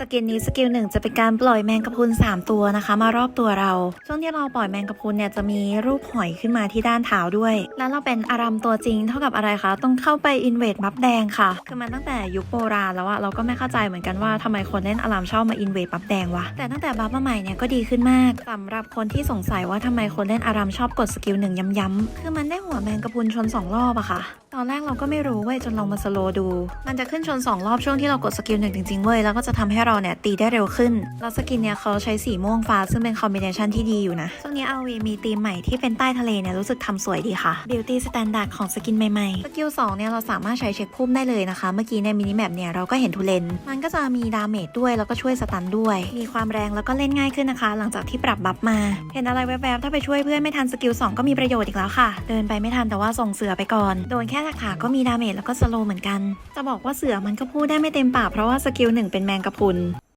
สกินนี้สกิลหนึ่งจะเป็นการปล่อยแมงกะพรุน3 ตัวนะคะ มารอบตัวเรา ช่วงที่เราปล่อยแมงกะพรุนเนี่ยจะมีรูปหอยขึ้นมาที่ด้านเท้าด้วย แล้วเราเป็นอารัมตัวจริงเท่ากับอะไรคะต้องเข้าไปอินเวดบัฟแดงค่ะ คือมันตั้งแต่ยุคโบราณแล้วอะเราก็ไม่เข้าใจเหมือนกันว่าทำไมคนเล่นอารัมชอบมาอินเวดบัฟแดงวะแต่ตั้งแต่บัฟมาใหม่เนี่ยก็ดีขึ้นมากสำหรับคนที่สงสัยว่าทำไมคนเล่นอารัมชอบกดสกิลหนึ่งย้ำๆคือมันได้หัวแมงกะพรุนชนสองรอบอะค่ะตอนแรกเราก็ไม่รู้เว้ยจนลองมาสโลดู มันจะขึ้นชน 2 รอบช่วงที่เรากดสกิลหนึ่งจริงๆเว้ยแล้วก็จะทำให้เราเนี่ยตีได้เร็วขึ้น แล้วสกินเนี่ยเขาใช้สีม่วงฟ้าซึ่งเป็นคอมบิเนชันที่ดีอยู่นะช่วงนี้ RV มีธีมใหม่ที่เป็นใต้ทะเลเนี่ยรู้สึกทำสวยดีค่ะ Beauty Standard ของสกินใหม่ๆสกิล2เนี่ยเราสามารถใช้เช็คพุ่มได้เลยนะคะ เมื่อกี้ในมินิแมปเนี่ยเราก็เห็นทุเลนมันก็จะมีดาเมจด้วยแล้วก็ช่วยสตันด้วย มีความแรงแล้วก็เล่นง่ายขึ้นนะคะ หลังจากที่ปรับบัฟมา เห็นอะไรแวบๆถ้าไปช่วยเพื่อนไม่ทันสกิล2ก็มีประโยชน์อีกแล้วค่ะ เดินไปไม่ทันแต่ว่าส่งเสือไปก่อนโดนแค่ถากๆก็มีดาเมจแล้วก็สโลว์เหมือนกัน จะบอกว่าเสือมันก็พูดได้ไม่เต็มปากเพราะว่าสกิลหนึ่งเป็นแมงกะพุน